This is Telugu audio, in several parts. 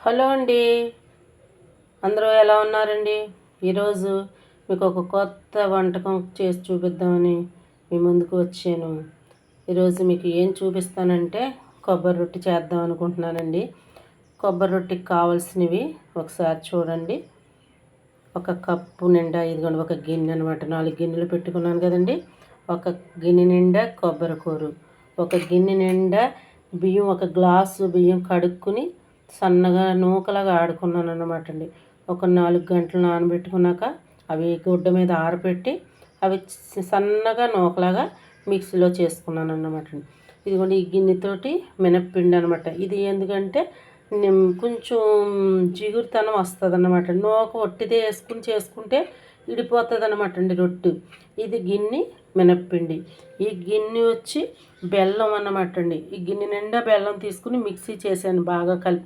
హలో అండి. అందరూ ఎలా ఉన్నారండి? ఈరోజు మీకు ఒక కొత్త వంటకం చేసి చూపిద్దామని మీ ముందుకు వచ్చాను. ఈరోజు మీకు ఏం చూపిస్తానంటే కొబ్బరి రొట్టె చేద్దాం అనుకుంటున్నానండి. కొబ్బరి రొట్టెకి కావాల్సినవి ఒకసారి చూడండి. ఒక కప్పు నిండా ఇదిగోండి ఒక గిన్నె అనమాట నాలుగు గిన్నెలు పెట్టుకున్నాను కదండి. ఒక గిన్నె నిండా కొబ్బరి కూరు ఒక గిన్నె నిండా బియ్యం ఒక గ్లాసు బియ్యం కడుక్కుని సన్నగా నూకలాగా ఆడుకున్నాను అనమాట అండి ఒక నాలుగు గంటలు నానబెట్టుకున్నాక అవి గుడ్డ మీద ఆరబెట్టి అవి సన్నగా నూకలాగా మిక్సీలో చేసుకున్నాను అన్నమాట అండి ఇదిగోండి ఈ గిన్నెతోటి మినప్పిండి అనమాట ఇది ఎందుకంటే కొంచెం జిగురుతనం వస్తుంది అన్నమాట నూక ఒట్టిదే వేసుకుని చేసుకుంటే ఇడిపోతుంది అనమాట అండి రొట్టు. ఇది గిన్నె మినప్పిండి. ఈ గిన్నె వచ్చి బెల్లం అన్నమాట అండి. ఈ గిన్నె నిండా బెల్లం తీసుకుని మిక్సీ చేశాను. బాగా కలి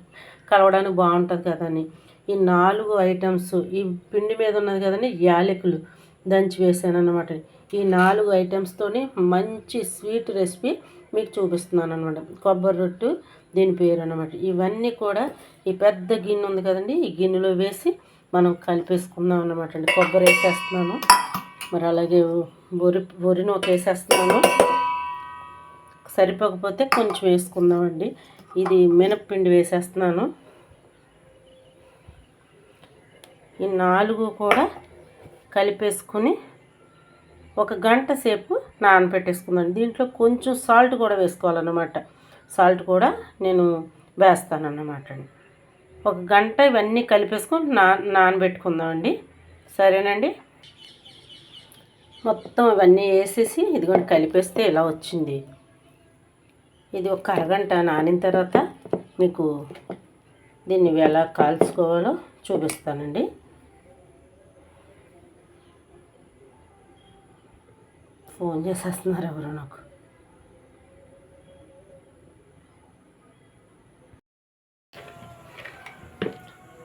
కలవడానికి బాగుంటుంది కదని ఈ నాలుగు ఐటమ్స్ ఈ పిండి మీద ఉన్నది కదండి యాలకులు దంచి వేసాను అనమాట ఈ నాలుగు ఐటమ్స్తోనే మంచి స్వీట్ రెసిపీ మీకు చూపిస్తున్నాను అనమాట కొబ్బరి రొట్టు దీని పేరు అనమాట ఇవన్నీ కూడా ఈ పెద్ద గిన్నె ఉంది కదండి ఈ గిన్నెలో వేసి మనం కలిపేసుకుందాం అనమాట అండి. కొబ్బరి వేసేస్తున్నాను. మరి అలాగే బొరి బొరిని ఒకేసేస్తున్నాను. సరిపోకపోతే కొంచెం వేసుకుందామండి. ఇది మినప్పిండి వేసేస్తున్నాను. ఈ నాలుగు కూడా కలిపేసుకుని ఒక గంట సేపు నానబెట్టేసుకుందాం దీంట్లో కొంచెం సాల్ట్ కూడా వేసుకోవాలన్నమాట. సాల్ట్ కూడా నేను వేస్తానన్నమాట అండి. ఒక గంట ఇవన్నీ కలిపేసుకొని నా నానబెట్టుకుందామండి. సరేనండి? మొత్తం ఇవన్నీ వేసేసి ఇదిగోండి కలిపేస్తే ఇలా వచ్చింది. ఇది ఒక అరగంట నానిన తర్వాత మీకు దీన్ని ఎలా కాల్చుకోవాలో చూపిస్తానండి. ఫోన్ చేసేస్తున్నారు ఎవరు నాకు.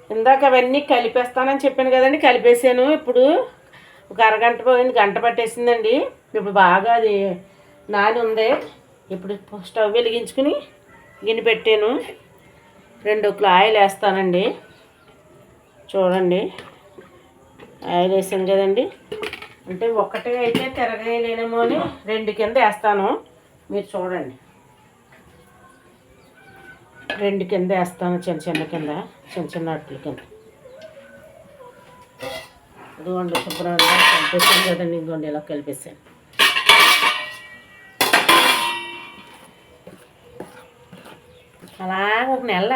ఇందాక అవన్నీ కలిపేస్తానని చెప్పాను కదండి కలిపేసాను. ఇప్పుడు ఒక అరగంట పోయింది గంట పట్టేసిందండి. ఇప్పుడు బాగా అది నాని ఉంది. ఇప్పుడు స్టవ్ వెలిగించుకుని గిన్నె పెట్టాను. రెండు ఆయిల్ వేస్తానండి. చూడండి. ఆయిల్ వేసాను కదండి. అంటే ఒకటే అయితే తిరగలేనేమో అని రెండు కింద వేస్తాను. మీరు చూడండి. రెండు కింద వేస్తాను చిన్న చిన్న కింద చిన్న చిన్న అట్ల కింద. ఇదిగోండి శుభ్రంగా కలిపేసాను కదండి ఇంకోండి ఇలా కలిపేసాను అలా ఒక నెల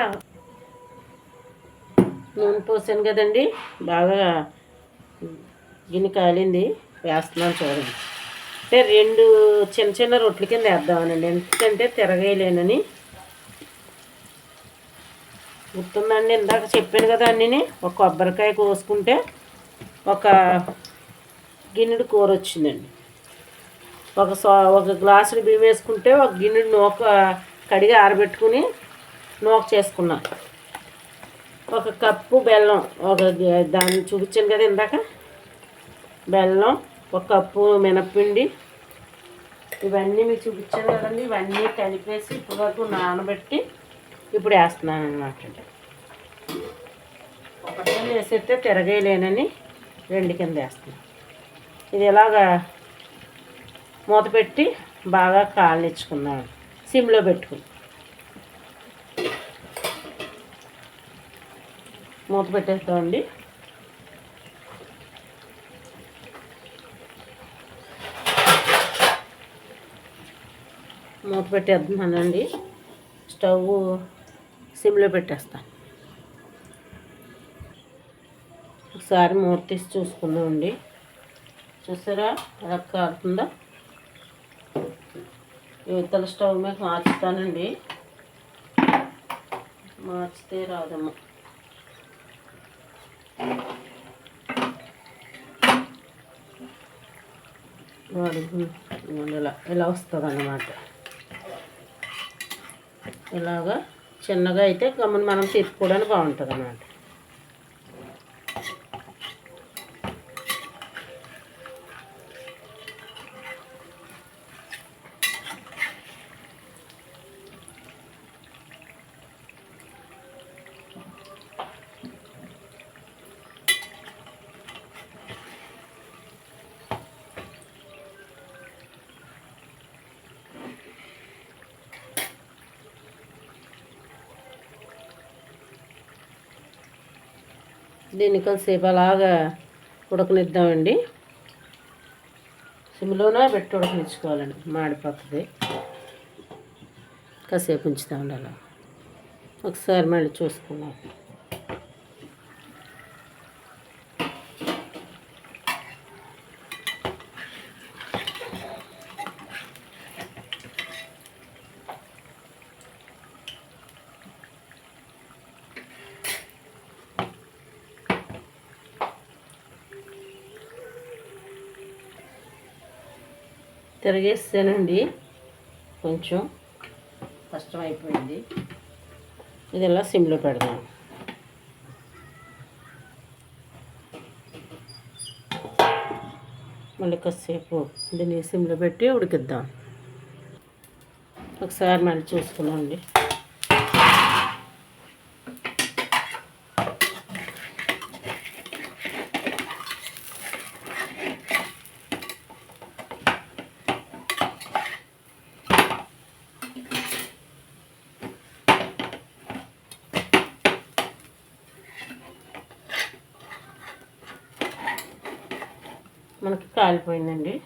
నూనె పోసాను కదండి బాగా గిన్నె కాలింది వేస్తున్నాను చూడండి. అంటే రెండు చిన్న చిన్న రొట్టెల కింద వేద్దామనండి ఎందుకంటే తిరగలేనని గుర్తుందండి ఇందాక చెప్పాను కదా అన్నీ ఒక కొబ్బరికాయ కోసుకుంటే ఒక గిన్నెడు కూర వచ్చిందండి. ఒక సో ఒక గ్లాసుడు బియ్యం వేసుకుంటే ఒక గిన్నెడు నూక కడిగి ఆరబెట్టుకుని నూక చేసుకున్నా. ఒక కప్పు బెల్లం ఒక దాన్ని చూపించాను కదా ఇందాక. బెల్లం ఒక కప్పు మినప్పిండి ఇవన్నీ మీకు చూపించాను కదండి. ఇవన్నీ కలిపేసి ఇప్పటివరకు నానబెట్టి ఇప్పుడు వేస్తున్నాను అనమాట ఒకటే వేసేస్తే తిరగలేనని రెండు కింద వేస్తున్నాను ఇది ఇలాగా మూత పెట్టి బాగా కాలనిచ్చుకున్నాను. సిమ్లో పెట్టుకుని మూత పెట్టేస్తామండి మూత పెట్టేస్తున్నానండి. స్టవ్ సిమ్లో పెట్టేస్తాను. ఒకసారి మూత చూసుకుందామండి. చూసారా? ఎలా కారుతుందా? ఇవతల స్టవ్ మీద మార్చుతానండి. మార్చితే రాదమ్మా. ఇలా ఇలా వస్తుంది అన్నమాట ఇలాగా చిన్నగా అయితే గమ్మున మనం తీసుకోవడానికి బాగుంటుంది అన్నమాట దీన్ని కొంతసేపు అలాగా ఉడకనిద్దామండి. సిమ్లోనే పెట్టి ఉడకనిచ్చుకోవాలండి. మాడిపోతుంది. కాసేపు ఉంచుతామండి అలా ఒకసారి మళ్ళీ చూసుకుందాం. తిరిగేస్తానండి. కొంచెం కష్టమైపోయింది. ఇది ఇలా సిమ్లో పెడదాం. మళ్ళీ కాసేపు దీన్ని సిమ్లో పెట్టి ఉడికిద్దాం. ఒకసారి మళ్ళీ చూసుకున్నామండి మనకి కాలిపోయిందండి.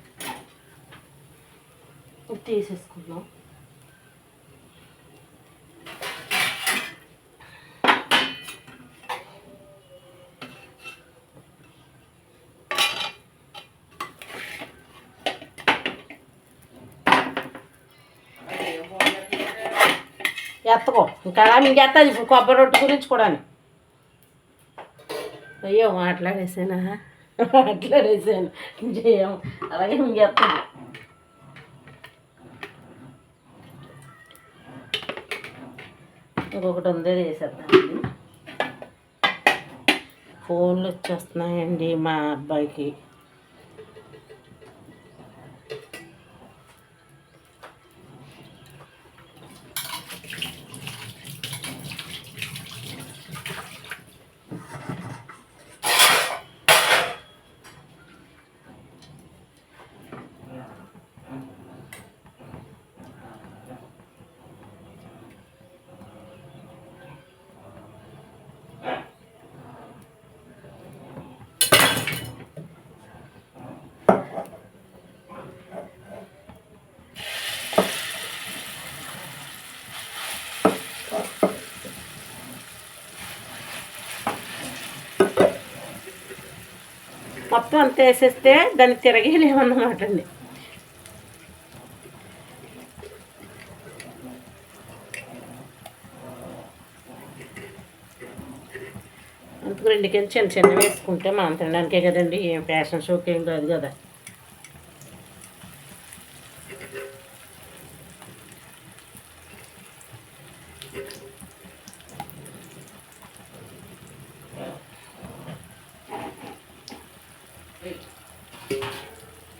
తీసేసుకుందాం. ఎత్తకో. ఇంకా అలా కొబ్బరి రొట్టె గురించి కూడా అయ్యో మాట్లాడేసేనా? అట్లా మాట్లాడేసాను చేయం అలాగే మింగేస్తుంది ఇంకొకటి ఉంది వేసేద్దామండి. ఫోన్లు వచ్చేస్తున్నాయండి మా అబ్బాయికి. మొత్తం అంతా వేసేస్తే దాన్ని తిరగలేమన్నమాట అండి. అందుకు రెండు కింద చిన్న చిన్న వేసుకుంటే మనం తినడానికే కదండి ఏం ఫ్యాషన్ షోకి ఏం కాదు కదా.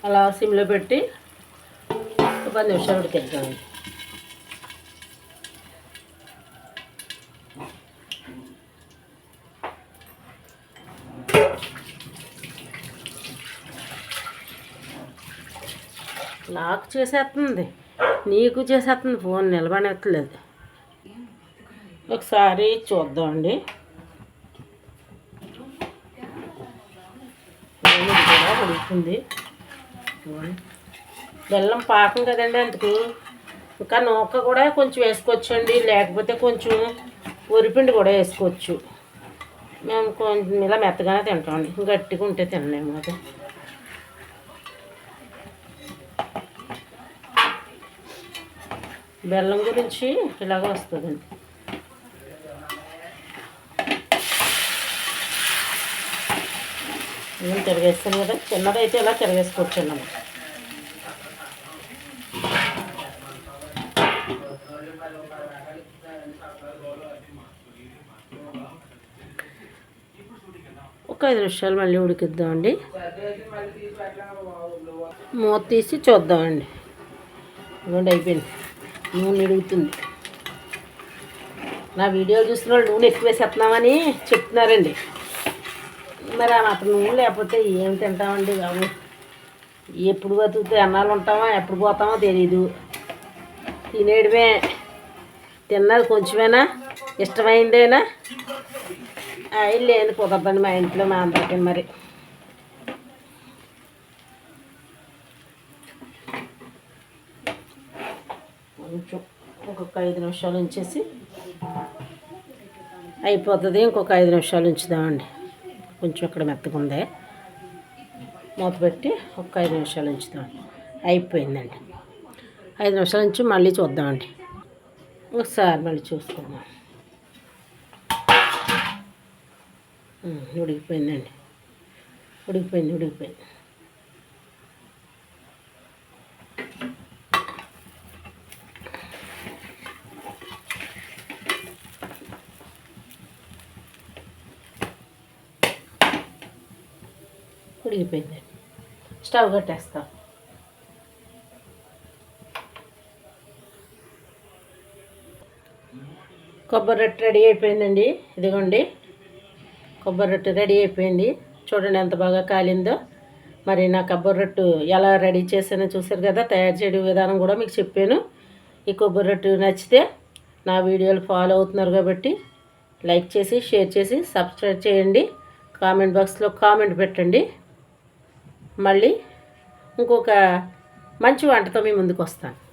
అలా సిమ్లో పెట్టి ఒక పది నిమిషాలు ఉడికిద్దామండి నాకు చేసేస్తుంది. నీకు చేసేస్తుంది. ఫోన్ నిలబడట్లేదు. ఒకసారి చూద్దామండి. నూనె కూడా ఉడుకుతుంది బెల్లం పాకం కదండి అందుకు. ఇంకా నూక కూడా కొంచెం వేసుకోవచ్చండి లేకపోతే కొంచెం వరిపిండి కూడా వేసుకోవచ్చు. మేము కొంచెం ఇలా మెత్తగానే తింటామండి గట్టిగా ఉంటే తినలేము అది. బెల్లం గురించి ఇలాగ వస్తుందండి. నేను తిరగేస్తాను కదా. చిన్నదైతే ఇలా తిరగేసుకోవచ్చు అన్నమాట ఒక ఐదు నిమిషాలు మళ్ళీ ఉడికిద్దామండి. మూత తీసి చూద్దామండి. ఇవ్వండి అయిపోయింది. నూనె ఉడుకుతుంది. నా వీడియోలు చూస్తున్న వాళ్ళు నూనె ఎక్కువ వేసేస్తున్నామని చెప్తున్నారండి. మరి ఆ మాత్రం నూనె లేకపోతే ఏం తింటామండి బాబు? ఎప్పుడు బతుకుతే అన్నాలు ఉంటామా? ఎప్పుడు పోతామో తెలీదు. తినేయడమే. తిన్నది కొంచెమేనా? ఇష్టమైందేనా? ఆయిల్ లేదు కుదరదండి మా ఇంట్లో మా అందరికీ మరి. కొంచెం ఇంకొక ఐదు నిమిషాలు ఉంచేసి అయిపోతుంది. ఇంకొక ఐదు నిమిషాలు ఉంచుదామండి. కొంచెం ఇక్కడ మెత్తగా ఉంది. మూత పెట్టి ఒక ఐదు నిమిషాలు ఉంచుతాం అయిపోయిందండి. ఐదు నిమిషాల నుంచి మళ్ళీ చూద్దామండి. ఒకసారి మళ్ళీ చూసుకుందాం. ఉడికిపోయిందండి. ఉడికిపోయింది ఉడికిపోయింది. ఉడికిపోయిందండి స్టవ్ కట్టేస్తాం. కొబ్బరి రొట్టె రెడీ అయిపోయిందండి. ఇదిగోండి. కొబ్బరి రొట్టె రెడీ అయిపోయింది. చూడండి ఎంత బాగా కాలిందో. మరి నా కొబ్బరి రొట్టు ఎలా రెడీ చేశానో చూసారు కదా తయారు చేయడం విధానం కూడా మీకు చెప్పాను. ఈ కొబ్బరి రొట్టు నచ్చితే నా వీడియోలు ఫాలో అవుతున్నారు కాబట్టి లైక్ చేసి షేర్ చేసి సబ్స్క్రైబ్ చేయండి. కామెంట్ బాక్స్లో కామెంట్ పెట్టండి. మళ్ళీ ఇంకొక మంచి వంటతో మీ ముందుకు వస్తాను